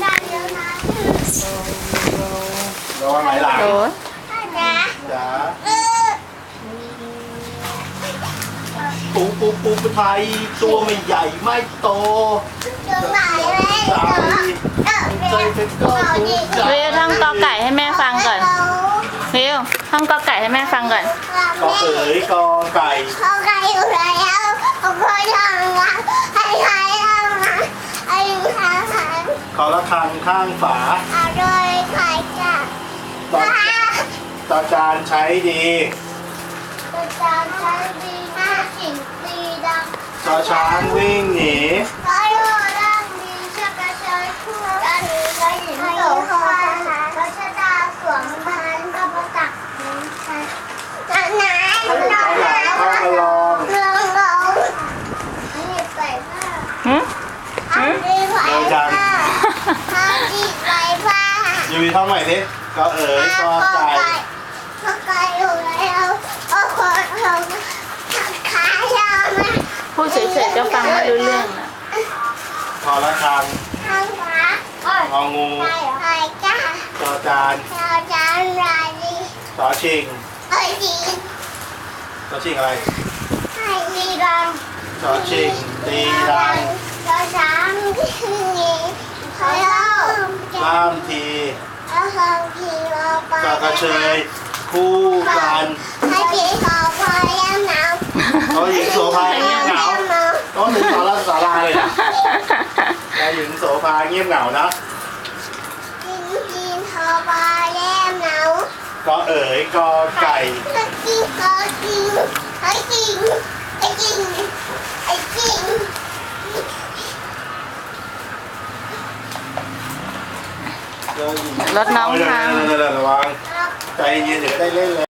ได้แล้วนะระวังไหลหลังโดนนะจ๋าเออปูปูปูปูไทยตัวไม่ใหญ่ไม่โตจะไหนเลยใจเออใจเป็นก็ถูกใจวิวท่องกอไก่ให้แม่ฟังก่อนวิวท่องกอไก่ให้แม่ฟังก่อนก็เอ๋ยกอไก่ เขาใครอยู่แล้วเขาคอยทำงานให้ใครทำงานให้ทำงาน ข อละคังข้างฝาเอาโดยใครจะต่อต่อจานใช้ดีประจานใช้ดีหน้าสิ่งดีดังชอช้างวิ่งหนี ขอโทษร่างดีชักกระเชยคู่กันและหญิงโสภาพระชะตาสวมพันกับประตักหนึ่งพันอันไหน ขอหลานเข้ากระลอง เรื่องเรานี่ใส่ผ้า หึ อันนี้ใส่ผ้าอันนี้ใส่ผ้ายูวีท่องใหม่สิก็เอ๋ยกอไก่ก็ไก่อยู่แล้วโอ้โหเราขายาวนะพูดเฉยๆก็ฟังไม่รู้เรื่องนะขอละคังทางขวาโอ้ยงองูใส่ไข่จ้าจอจานเราจะอะไรดีชอชิงไอ้ดีชอชิงอะไรไอ้ดีดังชอชิงตีดังเราสามที่นี้เขาเล่าล่ามที เราทำทีเราไปกากระเชยคู่กันให้พี่เขาพอยังหนาวเขาหญิงโสภาเงียบเหงาต้องถึงสาราสาราเลยนะชายหญิงโสภาเงียบเหงานะกินกินเขาพอยังหนาวก็เอ๋ยกอไก่ไอ้กินเขากินไอ้กินไอ้กินไอ้กิน เจอหญิง รถน้องทางระวังใจเย็นเดี๋ยวได้เล่นเลย